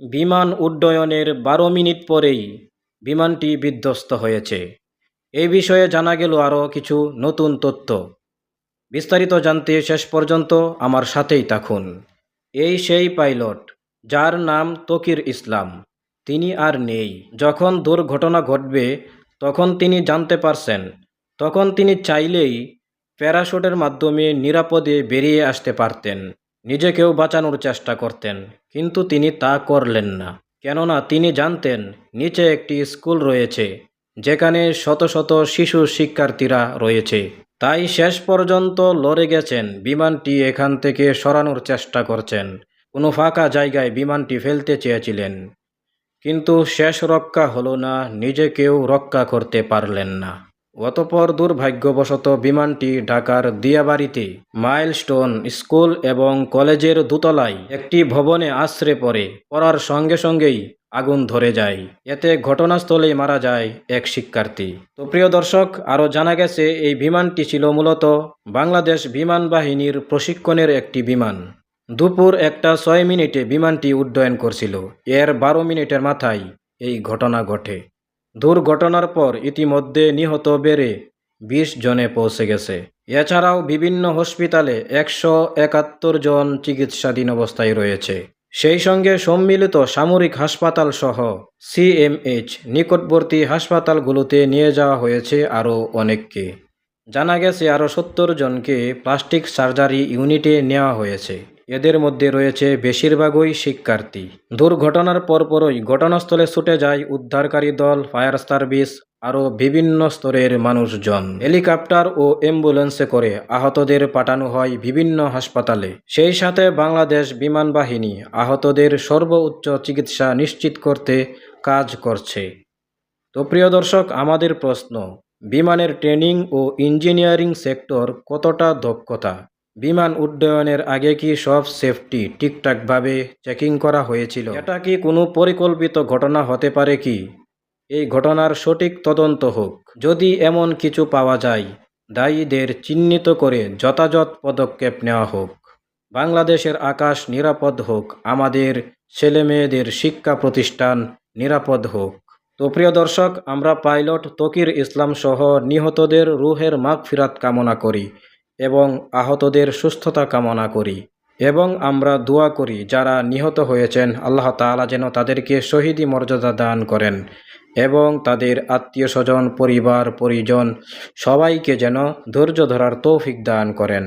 বিমান উড্ডয়নের বারো মিনিট পরেই বিমানটি বিধ্বস্ত হয়েছে। এই বিষয়ে জানা গেল আরও কিছু নতুন তথ্য। বিস্তারিত জানতে শেষ পর্যন্ত আমার সাথেই থাকুন। এই সেই পাইলট, যার নাম তকির ইসলাম। তিনি আর নেই। যখন দুর্ঘটনা ঘটবে, তখন তিনি জানতে পারছেন। তখন তিনি চাইলেই প্যারাশুটের মাধ্যমে নিরাপদে বেরিয়ে আসতে পারতেন। নিজেকেও বাঁচানোর চেষ্টা করতেন, কিন্তু তিনি তা করলেন না। কেননা তিনি জানতেন, নিচে একটি স্কুল রয়েছে, যেখানে শত শত শিশু শিক্ষার্থীরা রয়েছে। তাই শেষ পর্যন্ত লড়ে গেছেন, বিমানটি এখান থেকে সরানোর চেষ্টা করছেন। কোনো ফাঁকা জায়গায় বিমানটি ফেলতে চেয়েছিলেন। কিন্তু শেষ রক্ষা হলো না, নিজেকেও রক্ষা করতে পারলেন না। অতপর দুর্ভাগ্যবশত বিমানটি ঢাকার দিয়াবাড়িতে মাইলস্টোন স্কুল এবং কলেজের দোতলায় একটি ভবনে আশ্রে পড়ে। পড়ার সঙ্গে সঙ্গেই আগুন ধরে যায়। এতে ঘটনাস্থলেই মারা যায় এক শিক্ষার্থী। তো প্রিয় দর্শক, আরও জানা গেছে, এই বিমানটি ছিল মূলত বাংলাদেশ বিমান বাহিনীর প্রশিক্ষণের একটি বিমান। দুপুর একটা ছয় মিনিটে বিমানটি উড্ডয়ন করছিল। এর বারো মিনিটের মাথায় এই ঘটনা ঘটে। দুর্ঘটনার পর ইতিমধ্যে নিহত বেড়ে বিশ জনে পৌঁছে গেছে। এছাড়াও বিভিন্ন হসপিটালে একশো একাত্তর জন চিকিৎসাধীন অবস্থায় রয়েছে। সেই সঙ্গে সম্মিলিত সামরিক হাসপাতাল সহ সিএমএইচ নিকটবর্তী হাসপাতালগুলোতে নিয়ে যাওয়া হয়েছে আরও অনেককে। জানা গেছে আরও সত্তর জনকে প্লাস্টিক সার্জারি ইউনিটে নেওয়া হয়েছে। এদের মধ্যে রয়েছে বেশিরভাগই শিক্ষার্থী। দুর্ঘটনার পরপরই ঘটনাস্থলে ছুটে যায় উদ্ধারকারী দল, ফায়ার সার্ভিস, আরও বিভিন্ন স্তরের মানুষজন। হেলিকপ্টার ও অ্যাম্বুলেন্সে করে আহতদের পাঠানো হয় বিভিন্ন হাসপাতালে। সেই সাথে বাংলাদেশ বিমান বাহিনী আহতদের সর্বোচ্চ চিকিৎসা নিশ্চিত করতে কাজ করছে। তো প্রিয় দর্শক, আমাদের প্রশ্ন, বিমানের ট্রেনিং ও ইঞ্জিনিয়ারিং সেক্টর কতটা দক্ষতা? বিমান উড্ডয়নের আগে কি সব সেফটি ঠিকঠাকভাবে চেকিং করা হয়েছিল? এটা কি কোনো পরিকল্পিত ঘটনা হতে পারে কি? এই ঘটনার সঠিক তদন্ত হোক। যদি এমন কিছু পাওয়া যায়, দায়ীদের চিহ্নিত করে যথাযথ পদক্ষেপ নেওয়া হোক। বাংলাদেশের আকাশ নিরাপদ হোক, আমাদের ছেলেমেয়েদের শিক্ষা প্রতিষ্ঠান নিরাপদ হোক। তো প্রিয় দর্শক, আমরা পাইলট তকির ইসলাম সহ নিহতদের রুহের মাগফিরাত কামনা করি। এবং আহতদের সুস্থতা কামনা করি এবং আমরা দোয়া করি যারা নিহত হয়েছেন, আল্লাহ তালা যেন তাদেরকে শহীদি মর্যাদা দান করেন এবং তাদের আত্মীয় স্বজন, পরিবার, পরিজন সবাইকে যেন ধৈর্য ধরার তৌফিক দান করেন।